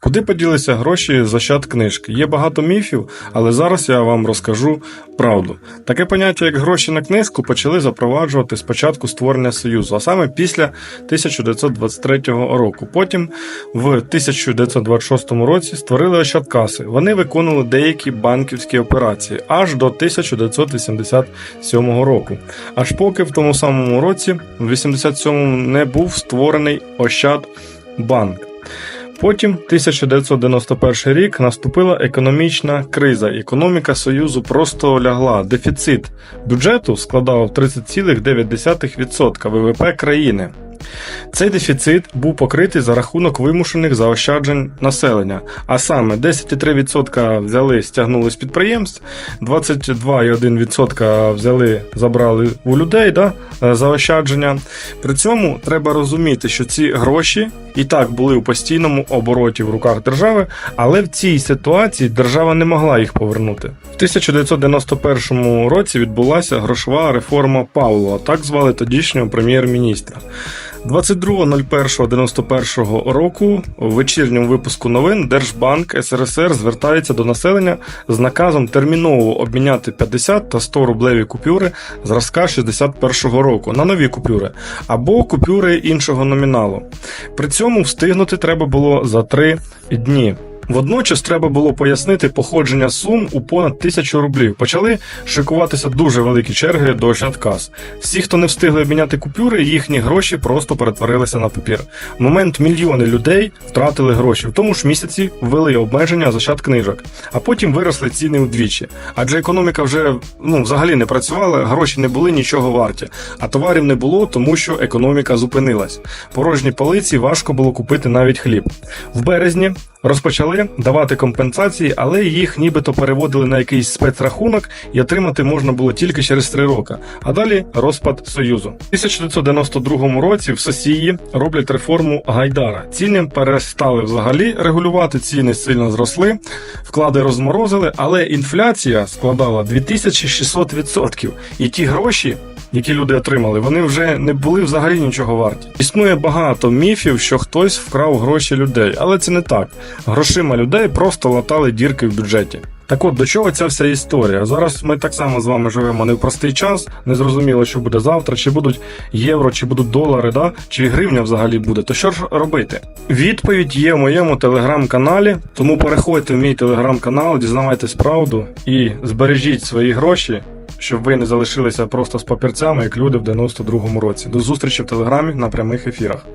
Куди поділися гроші з ощад книжки? Є багато міфів, але зараз я вам розкажу правду. Таке поняття, як гроші на книжку, почали запроваджувати спочатку створення Союзу, а саме після 1923 року. Потім в 1926 році створили Ощадкаси. Вони виконували деякі банківські операції аж до 1987 року. Аж поки в тому самому році, в 87-му, не був створений Ощадбанк. Потім 1991 рік наступила економічна криза. Економіка Союзу просто лягла. Дефіцит бюджету складав 30,9% ВВП країни. Цей дефіцит був покритий за рахунок вимушених заощаджень населення, а саме 10,3% взяли, стягнули з підприємств, 22,1% взяли, забрали у людей да, е, заощадження. При цьому треба розуміти, що ці гроші і так були у постійному обороті в руках держави, але в цій ситуації держава не могла їх повернути. В 1991 році відбулася грошова реформа Павлова, так звали тодішнього прем'єр-міністра. 22.01.91 року у вечірньому випуску новин Держбанк СРСР звертається до населення з наказом терміново обміняти 50 та 100 рублеві купюри зразка 61 року на нові купюри або купюри іншого номіналу. При цьому встигнути треба було за 3 дні. Водночас треба було пояснити походження сум у понад тисячу рублів. Почали шикуватися дуже великі черги до Ощадкас. Всі, хто не встигли обміняти купюри, їхні гроші просто перетворилися на папір. В момент мільйони людей втратили гроші. В тому ж місяці ввели обмеження за Ощад книжок, а потім виросли ціни удвічі. Адже економіка вже ну взагалі не працювала, гроші не були нічого варті, а товарів не було, тому що економіка зупинилась. Порожні полиці важко було купити навіть хліб. В березні розпочали давати компенсації, але їх нібито переводили на якийсь спецрахунок і отримати можна було тільки через три роки. А далі розпад Союзу. У 1992 році в Сосії роблять реформу Гайдара. Ціни перестали взагалі регулювати, ціни сильно зросли, вклади розморозили, але інфляція складала 2600%. І ті гроші які люди отримали, вони вже не були взагалі нічого варті. Існує багато міфів, що хтось вкрав гроші людей, але це не так. Грошима людей просто латали дірки в бюджеті. Так от до чого ця вся історія? Зараз ми так само з вами живемо не в простий час, не зрозуміло, що буде завтра, чи будуть євро, чи будуть долари, да? чи гривня взагалі буде. То що ж робити? Відповідь є в моєму телеграм-каналі, тому переходьте в мій телеграм-канал, дізнавайтесь правду і збережіть свої гроші щоб ви не залишилися просто з папірцями, як люди в 92-му році. До зустрічі в телеграмі на прямих ефірах.